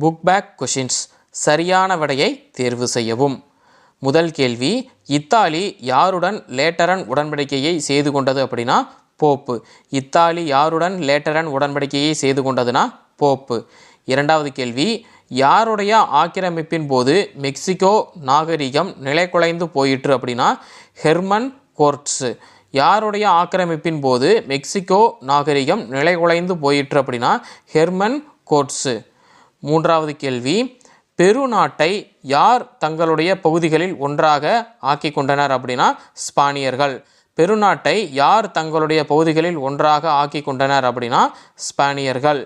Book back questions சரியான விடையை தேர்வு செய்யவும். முதல் கேள்வி இத்தாலி யாருடன் லேட்டரன் உடன்படிக்கையை செய்து கொண்டது அப்படின்னா போப்பு. இத்தாலி யாருடன் லேட்டரன் உடன்படிக்கையை செய்து கொண்டதுன்னா போப்பு. இரண்டாவது கேள்வி யாருடைய ஆக்கிரமிப்பின் போது மெக்சிகோ நாகரிகம் நிலைக்குலைந்து போயிற்று அப்படின்னா ஹெர்மன் கோர்ட்ஸு. யாருடைய ஆக்கிரமிப்பின் போது மெக்சிகோ நாகரிகம் நிலைகுலைந்து போயிற்று அப்படின்னா ஹெர்மன் கோட்ஸு மூன்றாவது கேள்வி பெரு நாட்டை யார் தங்களுடைய பகுதிகளில் ஒன்றாக ஆக்கி கொண்டனர் அப்படின்னா ஸ்பானியர்கள். பெருநாட்டை யார் தங்களுடைய பகுதிகளில் ஒன்றாக ஆக்கி கொண்டனர் அப்படின்னா ஸ்பானியர்கள்.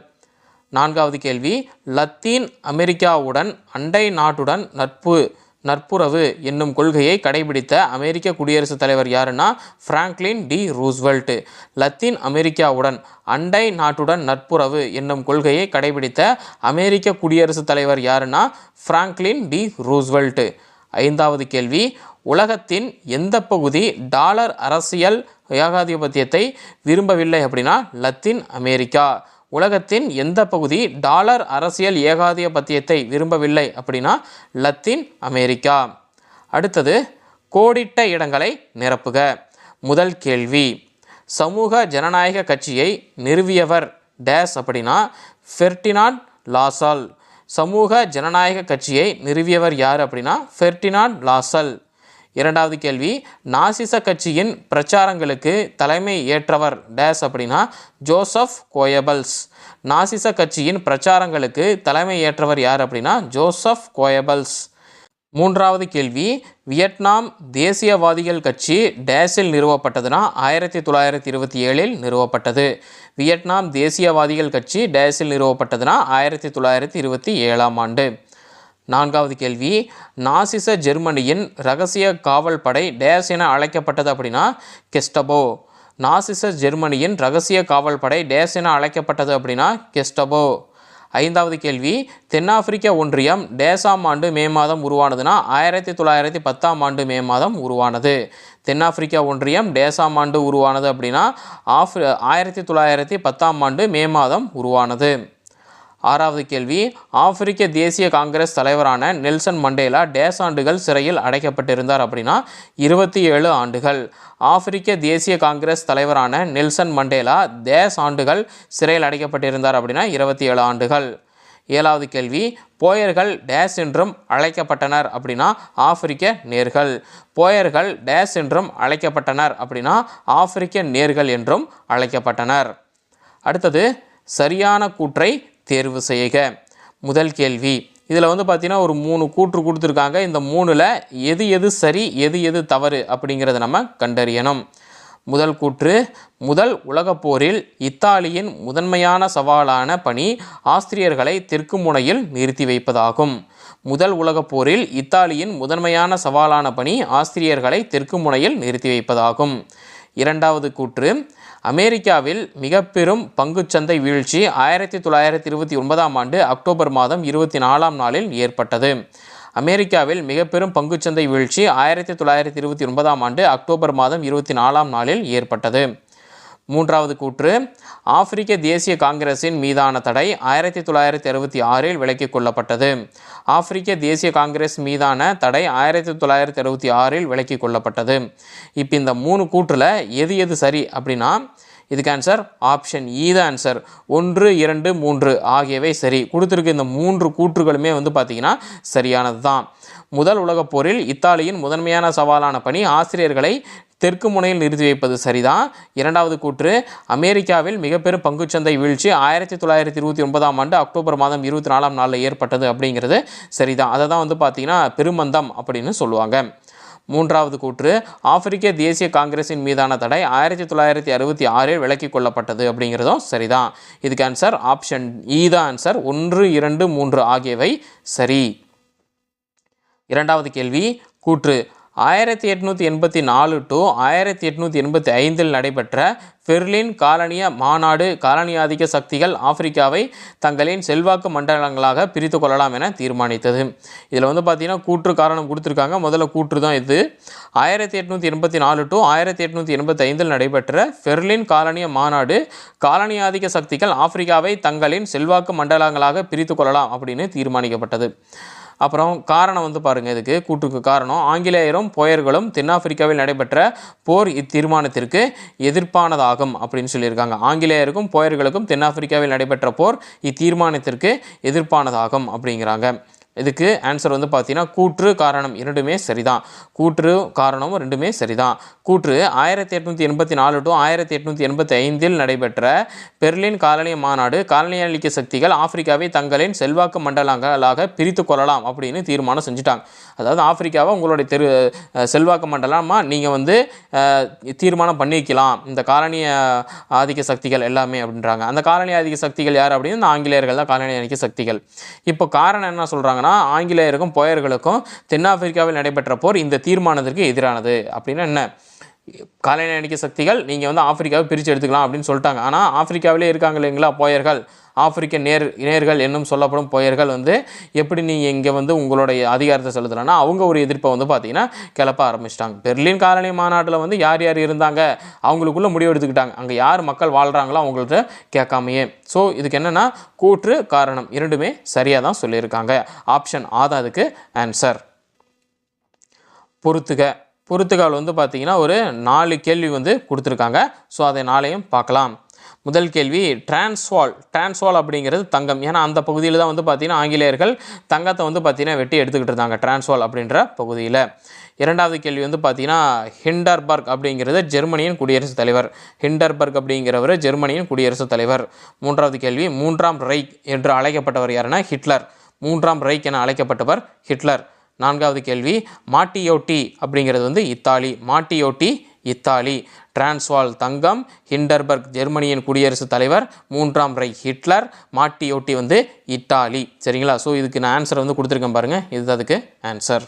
நான்காவது கேள்வி லத்தீன் அமெரிக்காவுடன் அண்டை நாட்டுடன் நட்பு நட்புறவு என்னும் கொள்கையை கடைபிடித்த அமெரிக்க குடியரசுத் தலைவர் யாருன்னா ஃப்ராங்க்லின் டி ரூஸ்வெல்ட். லத்தீன் அமெரிக்காவுடன் அண்டை நாட்டுடன் நட்புறவு என்னும் கொள்கையை கடைபிடித்த அமெரிக்க குடியரசுத் தலைவர் யாருன்னா ஃப்ராங்க்லின் டி ரூஸ்வெல்ட். ஐந்தாவது கேள்வி உலகத்தின் எந்த பகுதி டாலர் அரசியல் ஏகாதிபத்தியத்தை விரும்பவில்லை அப்படின்னா லத்தீன் அமெரிக்கா. உலகத்தின் எந்த பகுதி டாலர் அரசியல் ஏகாதிபத்தியத்தை விரும்பவில்லை அப்படின்னா லத்தீன் அமெரிக்கா. அடுத்தது கோடிட்ட இடங்களை நிரப்புக. முதல் கேள்வி சமூக ஜனநாயக கட்சியை நிறுவியவர் டேஸ் அப்படின்னா ஃபெர்டினான் லாசால். சமூக ஜனநாயக கட்சியை நிறுவியவர் யார் அப்படின்னா ஃபெர்டினான் லாசல். இரண்டாவது கேள்வி நாசிச கட்சியின் பிரச்சாரங்களுக்கு தலைமை ஏற்றவர் டேஸ் அப்படின்னா ஜோசப் கோயபல்ஸ். நாசிச கட்சியின் பிரச்சாரங்களுக்கு தலைமை ஏற்றவர் யார் அப்படின்னா ஜோசப் கோயபல்ஸ். மூன்றாவது கேள்வி வியட்நாம் தேசியவாதிகள் கட்சி டேஸில் நிறுவப்பட்டதுன்னா ஆயிரத்தி தொள்ளாயிரத்தி இருபத்தி ஏழில் நிறுவப்பட்டது. வியட்நாம் தேசியவாதிகள் கட்சி டேஸில் நிறுவப்பட்டதுன்னா ஆயிரத்தி தொள்ளாயிரத்தி இருபத்தி ஏழாம் ஆண்டு. நான்காவது கேள்வி நாசிச ஜெர்மனியின் ரகசிய காவல் படை டேஸ் என அழைக்கப்பட்டது அப்படின்னா கெஸ்டபோ. நாசிச ஜெர்மனியின் ரகசிய காவல் படை டேஸ் என அழைக்கப்பட்டது அப்படின்னா கெஸ்டபோ. ஐந்தாவது கேள்வி தென்னாப்பிரிக்க ஒன்றியம் டேசாம் ஆண்டு மே மாதம் உருவானதுன்னா ஆயிரத்தி தொள்ளாயிரத்தி பத்தாம் ஆண்டு மே மாதம் உருவானது. தென்னாப்பிரிக்க ஒன்றியம் டேஸாம் ஆண்டு உருவானது அப்படின்னா ஆஃப் ஆயிரத்தி தொள்ளாயிரத்தி பத்தாம் ஆண்டு மே மாதம் உருவானது. ஆறாவது கேள்வி ஆப்பிரிக்க தேசிய காங்கிரஸ் தலைவரான நெல்சன் மண்டேலா டேஸ் ஆண்டுகள் சிறையில் அடைக்கப்பட்டிருந்தார் அப்படின்னா இருபத்தி ஏழு ஆண்டுகள். ஆப்பிரிக்க தேசிய காங்கிரஸ் தலைவரான நெல்சன் மண்டேலா டேஸ் ஆண்டுகள் சிறையில் அடைக்கப்பட்டிருந்தார் அப்படின்னா இருபத்தி ஏழு ஆண்டுகள். ஏழாவது கேள்வி போயர்கள் டேஸ் என்றும் அழைக்கப்பட்டனர் அப்படின்னா ஆப்பிரிக்க நேர்கள். போயர்கள் டேஸ் என்றும் அழைக்கப்பட்டனர் அப்படின்னா ஆப்பிரிக்க நேர்கள் என்றும் அழைக்கப்பட்டனர். அடுத்தது சரியான கூற்றை தேர்வு செய்க. முதல் கேள்வி. இதில் வந்து பார்த்தீங்கன்னா ஒரு மூணு கூற்று கொடுத்துருக்காங்க. இந்த மூணில் எது எது சரி எது எது தவறு அப்படிங்கிறத நம்ம கண்டறியணும். முதல் கூற்று முதல் உலகப் போரில் இத்தாலியின் முதன்மையான சவாலான பணி ஆஸ்திரியர்களை தெற்கு முனையில் நிறுத்தி வைப்பதாகும். முதல் உலகப் போரில் இத்தாலியின் முதன்மையான சவாலான பணி ஆஸ்திரியர்களை தெற்கு முனையில் நிறுத்தி வைப்பதாகும். இரண்டாவது கூற்று அமெரிக்காவில் மிக பெரும் பங்குச்சந்தை வீழ்ச்சி ஆயிரத்தி தொள்ளாயிரத்தி இருபத்தி ஒன்பதாம் ஆண்டு அக்டோபர் மாதம் இருபத்தி நாலாம் நாளில் ஏற்பட்டது. அமெரிக்காவில் மிக பெரும் பங்குச்சந்தை வீழ்ச்சி ஆயிரத்தி தொள்ளாயிரத்தி இருபத்தி ஒன்பதாம் ஆண்டு அக்டோபர் மாதம் இருபத்தி நாலாம் நாளில் ஏற்பட்டது. மூன்றாவது கூற்று ஆப்பிரிக்க தேசிய காங்கிரஸின் மீதான தடை ஆயிரத்தி தொள்ளாயிரத்தி அறுபத்தி ஆறில் விலக்கிக் கொள்ளப்பட்டது. ஆப்பிரிக்க தேசிய காங்கிரஸ் மீதான தடை ஆயிரத்தி தொள்ளாயிரத்தி அறுபத்தி ஆறில் விலக்கிக் கொள்ளப்பட்டது. இப்போ இந்த மூணு கூற்றில் எது எது சரி அப்படின்னா இதுக்கு ஆன்சர் ஆப்ஷன் இ தான் ஆன்சர் ஒன்று இரண்டு மூன்று ஆகியவை சரி. கொடுத்துருக்க இந்த மூன்று கூற்றுகளுமே வந்து பார்த்திங்கன்னா சரியானது தான் முதல் உலகப் போரில் இத்தாலியின் முதன்மையான சவாலான பணி ஆசிரியர்களை தெற்கு முனையில் நிறுத்தி வைப்பது சரிதான். இரண்டாவது கூற்று அமெரிக்காவில் மிகப்பெரும் பங்குச்சந்தை வீழ்ச்சி ஆயிரத்தி தொள்ளாயிரத்தி இருபத்தி ஒன்பதாம் ஆண்டு அக்டோபர் மாதம் இருபத்தி நாலாம் நாளில் ஏற்பட்டது அப்படிங்கிறது சரிதான். அதை தான் வந்து பார்த்திங்கன்னா பெருமந்தம் அப்படின்னு சொல்லுவாங்க. மூன்றாவது கூற்று ஆப்பிரிக்க தேசிய காங்கிரஸின் மீதான தடை ஆயிரத்தி தொள்ளாயிரத்தி அறுபத்தி ஆறில் விலக்கிக் கொள்ளப்பட்டது அப்படிங்கிறதும் சரிதான். இதுக்கு ஆன்சர் ஆப்ஷன் இ தான் ஆன்சர் ஒன்று இரண்டு மூன்று ஆகியவை சரி. இரண்டாவது கேள்வி கூற்று ஆயிரத்தி எட்நூற்றி எண்பத்தி நாலு டு ஆயிரத்தி எட்நூற்றி எண்பத்தி ஐந்தில் நடைபெற்ற பெர்லின் காலனிய மாநாடு காலனியாதிக்க சக்திகள் ஆப்பிரிக்காவை தங்களின் செல்வாக்கு மண்டலங்களாக பிரித்து கொள்ளலாம் என தீர்மானித்தது. இதில் வந்து பார்த்திங்கன்னா கூற்று காரணம் கொடுத்துருக்காங்க. முதல்ல கூற்று தான் இது. ஆயிரத்தி எட்நூற்றி எண்பத்தி நாலு டு ஆயிரத்தி எட்நூற்றி எண்பத்தி ஐந்தில் நடைபெற்ற பெர்லின் காலனிய மாநாடு காலனியாதிக்க சக்திகள் ஆப்பிரிக்காவை தங்களின் செல்வாக்கு மண்டலங்களாக பிரித்து கொள்ளலாம் அப்படின்னு தீர்மானிக்கப்பட்டது. அப்புறம் காரணம் வந்து பாருங்கள் இதுக்கு கூட்டுக்கு காரணம். ஆங்கிலேயரும் போயர்களும் தென்னாப்பிரிக்காவில் நடைபெற்ற போர் இத்தீர்மானத்திற்கு எதிர்ப்பானதாகும் அப்படின்னு சொல்லியிருக்காங்க. ஆங்கிலேயருக்கும் போயர்களுக்கும் தென்னாப்பிரிக்காவில் நடைபெற்ற போர் இத்தீர்மானத்திற்கு எதிர்ப்பானதாகும் அப்படிங்கிறாங்க. இதுக்கு ஆன்சர் வந்து பார்த்தீங்கன்னா கூற்று காரணம் இரண்டுமே சரிதான். கூற்று காரணமும் ரெண்டுமே சரிதான். கூற்று ஆயிரத்தி எட்நூற்றி எண்பத்தி நாலு டு ஆயிரத்தி எட்நூற்றி எண்பத்தி ஐந்தில் நடைபெற்ற பெர்லின் காலனிய மாநாடு காலனியாளிக்க சக்திகள் ஆப்பிரிக்காவை தங்களின் செல்வாக்கு மண்டலங்களாக பிரித்து கொள்ளலாம் அப்படின்னு தீர்மானம் செஞ்சுட்டாங்க. அதாவது ஆப்பிரிக்காவை உங்களுடைய தெரு செல்வாக்கு மண்டலமாக நீங்கள் வந்து தீர்மானம் பண்ணிக்கலாம். இந்த காலனிய ஆதிக்க சக்திகள் எல்லாமே அப்படின்றாங்க. அந்த காலனி ஆதிக்க சக்திகள் யார் அப்படின்னு ஆங்கிலேயர்கள் தான் காலனி ஆதிக்க சக்திகள். இப்போ காரணம் என்ன சொல்கிறாங்க சொல்கிறாங்கன்னா ஆங்கிலேயருக்கும் போயர்களுக்கும் தென்னாப்பிரிக்காவில் நடைபெற்ற போர் இந்த தீர்மானத்திற்கு எதிரானது. அப்படின்னா என்ன? காலனி சக்திகள் நீங்கள் வந்து ஆப்பிரிக்காவை பிரித்து எடுத்துக்கலாம் அப்படின்னு சொல்லிட்டாங்க. ஆனால் ஆப்பிரிக்காவிலே இருக்காங்க இல்லைங்களா போயர்கள்? ஆப்பிரிக்க நேர் நேர்கள் என்னும் சொல்லப்படும் பொயர்கள் வந்து எப்படி நீங்கள் இங்கே வந்து உங்களுடைய அதிகாரத்தை செலுத்தலைன்னா அவங்க ஒரு எதிர்ப்பை வந்து பார்த்தீங்கன்னா கிளப்ப ஆரம்பிச்சிட்டாங்க. பெர்லின் காலனி மாநாட்டில் வந்து யார் யார் இருந்தாங்க? அவங்களுக்குள்ளே முடிவு எடுத்துக்கிட்டாங்க. அங்கே யார் மக்கள் வாழ்கிறாங்களோ அவங்கள்ட்ட கேட்காமையே. ஸோ இதுக்கு என்னென்னா கூற்று காரணம் இரண்டுமே சரியாக தான் சொல்லியிருக்காங்க. ஆப்ஷன் ஆ தான் அதுக்கு ஆன்சர் பொறுத்துக. பொறுத்துக்கால் வந்து பார்த்தீங்கன்னா ஒரு நாலு கேள்வி வந்து கொடுத்துருக்காங்க. ஸோ அதை நாளையும் பார்க்கலாம். முதல் கேள்வி டிரான்ஸ்வால் டிரான்ஸ்வால் அப்படிங்கிறது தங்கம். ஏன்னா அந்த பகுதியில் தான் வந்து பார்த்தீங்கன்னா ஆங்கிலேயர்கள் தங்கத்தை வந்து பார்த்தீங்கன்னா வெட்டி எடுத்துக்கிட்டு இருந்தாங்க டிரான்ஸ்வால் அப்படின்ற பகுதியில். இரண்டாவது கேள்வி வந்து பார்த்தீங்கன்னா ஹிண்டர்பர்க் அப்படிங்கிறது ஜெர்மனியின் குடியரசுத் தலைவர். ஹிண்டர்பர்க் அப்படிங்கிறவர் ஜெர்மனியின் குடியரசுத் தலைவர். மூன்றாவது கேள்வி மூன்றாம் ரைக் என்று அழைக்கப்பட்டவர் யாருன்னா ஹிட்லர் மூன்றாம் ரைக் என அழைக்கப்பட்டவர் ஹிட்லர் நான்காவது கேள்வி மாட்டியோட்டி அப்படிங்கிறது வந்து இத்தாலி. Matteotti Italy. டிரான்ஸ்வால் தங்கம் ஹிண்டர்பர்க் ஜெர்மனியின் குடியரசுத் தலைவர் மூன்றாம் ரை ஹிட்லர் மாட்டியோட்டி வந்து இத்தாலி. சரிங்களா? ஸோ இதுக்கு நான் ஆன்சர் வந்து கொடுத்துருக்கேன் பாருங்கள் இது அதுக்கு ஆன்சர்